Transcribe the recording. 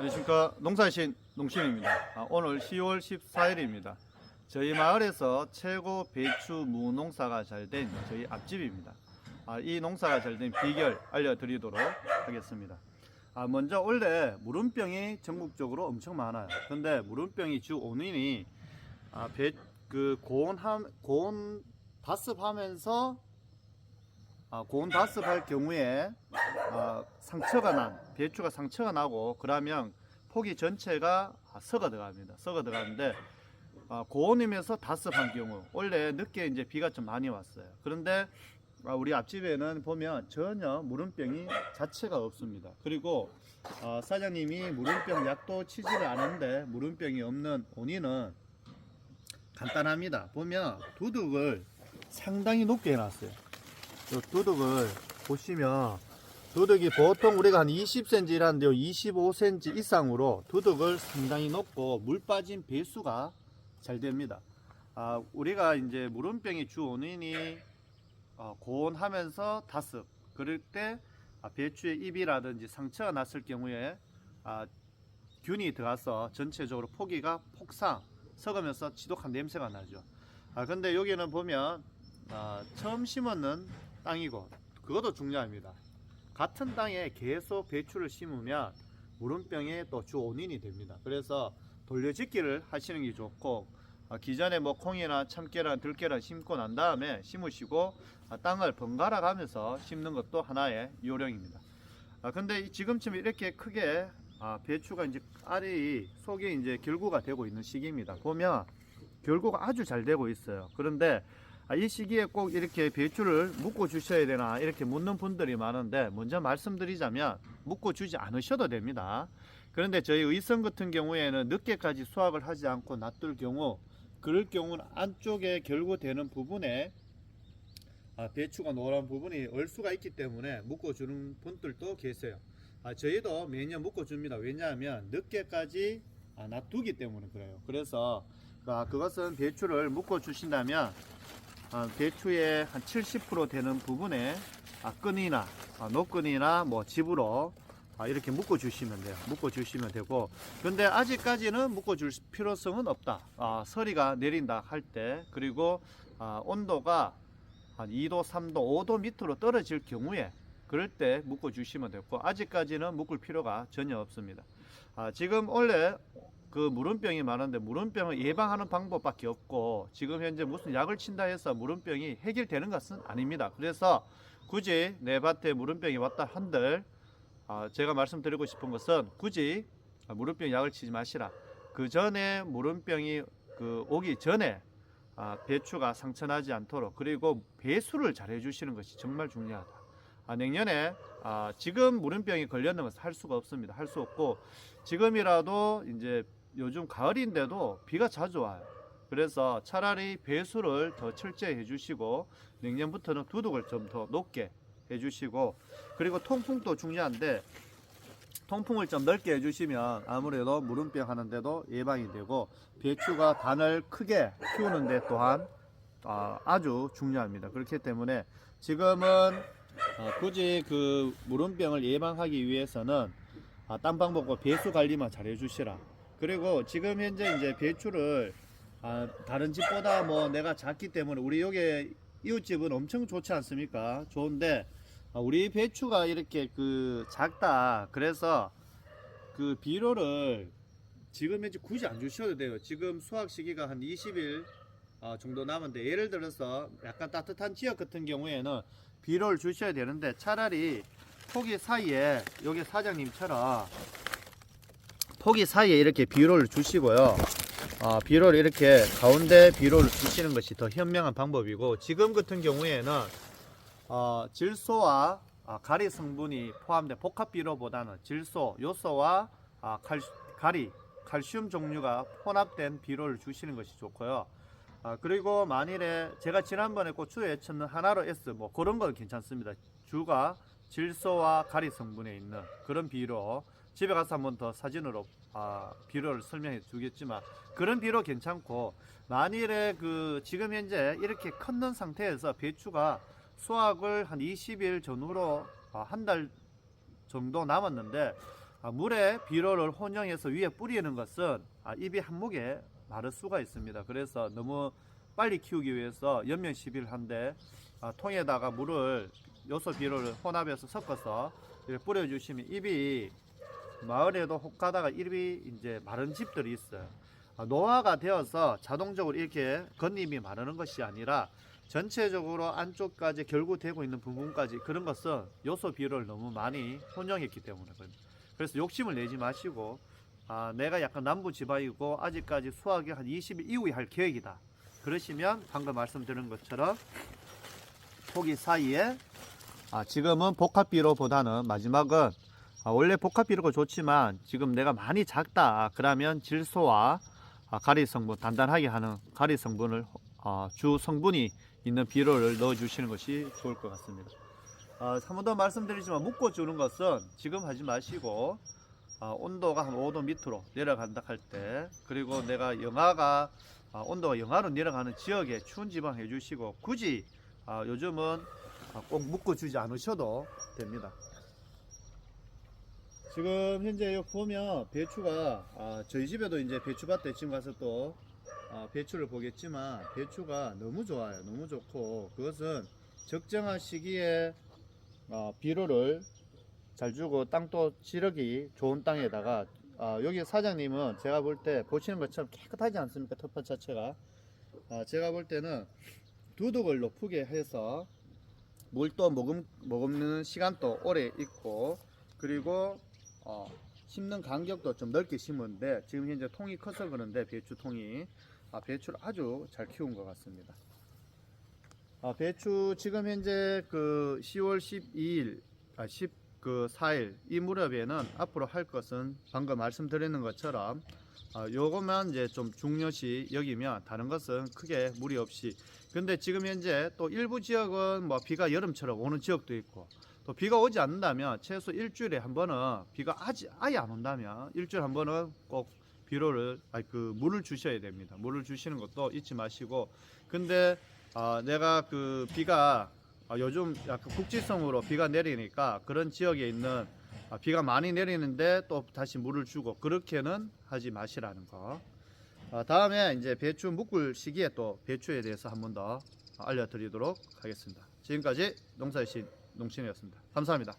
안녕하십니까 농사신 농심입니다. 아, 오늘 10월 14일입니다. 저희 마을에서 최고 배추 무농사가 잘 된 저희 앞집입니다. 아, 이 농사가 잘 된 비결 알려드리도록 하겠습니다. 아, 먼저 원래 무름병이 전국적으로 엄청 많아요. 근데 무름병이 주 원인이 아, 배, 그 고온함, 고온 다습하면서 아, 고온 다습할 경우에 아, 상처가 난 배추가 상처가 나고 그러면 포기 전체가 아, 썩어 들어갑니다. 썩어 들어가는데 아, 고온이면서 다습한 경우 원래 늦게 이제 비가 좀 많이 왔어요. 그런데 아, 우리 앞집에는 보면 전혀 무름병이 자체가 없습니다. 그리고 어, 사장님이 무름병 약도 치지를 않은데 무름병이 없는 원인은 간단합니다. 보면 두둑을 상당히 높게 해놨어요. 요 두둑을 보시면 두둑이 보통 우리가 한 20cm라는데요. 25cm 이상으로 두둑을 상당히 높고 물 빠진 배수가 잘 됩니다. 아, 우리가 이제 무름병의 주 원인이 어, 고온하면서 다습 그럴 때 아, 배추의 잎이라든지 상처가 났을 경우에 아, 균이 들어가서 전체적으로 포기가 폭삭 썩으면서 지독한 냄새가 나죠. 아 근데 여기는 보면 아, 처음 심었는 땅이고 그것도 중요합니다. 같은 땅에 계속 배추를 심으면 무름병의 또 주 원인이 됩니다. 그래서 돌려짓기를 하시는 게 좋고 아, 기존에 뭐 콩이나 참깨나 들깨나 심고 난 다음에 심으시고 아, 땅을 번갈아 가면서 심는 것도 하나의 요령입니다. 아, 근데 이- 지금쯤 이렇게 크게 아, 배추가 이제 알이 속에 이제 결구가 되고 있는 시기입니다. 보면 결구가 아주 잘 되고 있어요. 그런데 아, 이 시기에 꼭 이렇게 배추를 묶어 주셔야 되나 이렇게 묻는 분들이 많은데 먼저 말씀드리자면 묶어 주지 않으셔도 됩니다. 그런데 저희 의성 같은 경우에는 늦게까지 수확을 하지 않고 놔둘 경우 그럴 경우는 안쪽에 결구되는 부분에 아, 배추가 노란 부분이 얼 수가 있기 때문에 묶어 주는 분들도 계세요. 아, 저희도 매년 묶어 줍니다. 왜냐하면 늦게까지 아, 놔두기 때문에 그래요. 그래서 아, 그것은 배추를 묶어 주신다면 아, 배추의 한 70% 되는 부분에 아, 끈이나 아, 노끈이나 뭐 집으로 아, 이렇게 묶어 주시면 돼요. 묶어 주시면 되고 근데 아직까지는 묶어 줄 필요성은 없다. 아, 서리가 내린다 할 때 그리고 아, 온도가 한 2도, 3도, 5도 밑으로 떨어질 경우에 그럴 때 묶어 주시면 되고 아직까지는 묶을 필요가 전혀 없습니다. 아, 지금 원래 그 무름병이 많은데 무름병을 예방하는 방법밖에 없고 지금 현재 무슨 약을 친다 해서 무름병이 해결되는 것은 아닙니다. 그래서 굳이 내 밭에 무름병이 왔다 한들 아, 제가 말씀드리고 싶은 것은 굳이 아, 무름병 약을 치지 마시라. 그 전에 무름병이 그 오기 전에 아, 배추가 상처나지 않도록 그리고 배수를 잘 해주시는 것이 정말 중요하다. 아, 내년에 아, 지금 무름병이 걸렸는 것은 할 수가 없습니다. 할 수 없고 지금이라도 이제 요즘 가을인데도 비가 자주 와요. 그래서 차라리 배수를 더 철저히 해주시고 내년부터는 두둑을 좀 더 높게 해주시고 그리고 통풍도 중요한데 통풍을 좀 넓게 해주시면 아무래도 무름병 하는데도 예방이 되고 배추가 단을 크게 키우는데 또한 아, 아주 중요합니다. 그렇기 때문에 지금은 어, 굳이 그 무름병을 예방하기 위해서는 아, 딴 방법과 배수 관리만 잘 해주시라. 그리고 지금 현재 이제 배추를 아, 다른 집보다 뭐 내가 작기 때문에 우리 여기 이웃집은 엄청 좋지 않습니까? 좋은데 아, 우리 배추가 이렇게 그 작다. 그래서 그 비료를 지금 현재 굳이 안 주셔도 돼요. 지금 수확 시기가 한 20일 어, 정도 남았는데 예를 들어서 약간 따뜻한 지역 같은 경우에는 비료를 주셔야 되는데 차라리 포기 사이에 여기 사장님처럼 포기 사이에 이렇게 비료를 주시고요. 어, 비료를 이렇게 가운데 비료를 주시는 것이 더 현명한 방법이고 지금 같은 경우에는 어, 질소와 아, 가리 성분이 포함된 복합 비료보다는 질소, 요소와 아, 칼, 가리, 칼슘 종류가 혼합된 비료를 주시는 것이 좋고요. 아, 그리고 만일에 제가 지난번에 고추에 쳤는 하나로 S 뭐 그런 건 괜찮습니다. 주가 질소와 가리 성분에 있는 그런 비료 집에 가서 한번 더 사진으로 아, 비료를 설명해 주겠지만 그런 비료 괜찮고 만일에 그 지금 현재 이렇게 컸는 상태에서 배추가 수확을 한 20일 전후로 아, 한달 정도 남았는데 아, 물에 비료를 혼용해서 위에 뿌리는 것은 아, 잎이 한목에 마를 수가 있습니다. 그래서 너무 빨리 키우기 위해서 연면 시비를 한데 아, 통에다가 물을 요소 비료를 혼합해서 섞어서 뿌려주시면 잎이 마을에도 혹 가다가 잎이 이제 마른 집들이 있어요. 아, 노화가 되어서 자동적으로 이렇게 겉잎이 마르는 것이 아니라 전체적으로 안쪽까지 결구되고 있는 부분까지 그런 것은 요소 비료를 너무 많이 혼용했기 때문에 그래요. 그래서 욕심을 내지 마시고 아, 내가 약간 남부 지방이고 아직까지 수확이 한 20일 이후에 할 계획이다. 그러시면 방금 말씀드린 것처럼 포기 사이에 아, 지금은 복합비료보다는 마지막은 아, 원래 복합 비료가 좋지만 지금 내가 많이 작다 그러면 질소와 아, 가리 성분 단단하게 하는 가리 성분을 아, 주 성분이 있는 비료를 넣어 주시는 것이 좋을 것 같습니다. 아, 한 번 더 말씀드리지만 묶어 주는 것은 지금 하지 마시고 아, 온도가 한 5도 밑으로 내려간다 할 때 그리고 내가 영하가 아, 온도가 영하로 내려가는 지역에 추운 지방 해주시고 굳이 아, 요즘은 아, 꼭 묶어 주지 않으셔도 됩니다. 지금 현재 여기 보면 배추가 아, 저희 집에도 이제 배추밭에 지금 가서 또 아, 배추를 보겠지만 배추가 너무 좋아요. 너무 좋고 그것은 적정한 시기에 어, 비료를 잘 주고 땅도 지르기 좋은 땅에다가 아, 여기 사장님은 제가 볼 때 보시는 것처럼 깨끗하지 않습니까 텃밭 자체가 아, 제가 볼 때는 두둑을 높게 해서 물도 머금, 머금는 시간도 오래 있고 그리고 어, 심는 간격도 좀 넓게 심었는데 지금 현재 통이 커서 그런데 배추 통이 아, 배추를 아주 잘 키운 것 같습니다. 아, 배추 지금 현재 그 10월 12일, 아, 10, 그 4일 이 무렵에는 앞으로 할 것은 방금 말씀드리는 것처럼 아, 요것만 이제 좀 중요시 여기면 다른 것은 크게 무리 없이 근데 지금 현재 또 일부 지역은 뭐 비가 여름처럼 오는 지역도 있고 또 비가 오지 않는다면 최소 일주일에 한 번은 비가 아지, 아예 안 온다면 일주일에 한 번은 꼭 비료를 아니 그 물을 주셔야 됩니다. 물을 주시는 것도 잊지 마시고 근데 아, 내가 그 비가 아, 요즘 약간 국지성으로 비가 내리니까 그런 지역에 있는 아, 비가 많이 내리는데 또 다시 물을 주고 그렇게는 하지 마시라는 거. 아, 다음에 이제 배추 묶을 시기에 또 배추에 대해서 한 번 더 알려드리도록 하겠습니다. 지금까지 농사의 신 농신이었습니다. 감사합니다.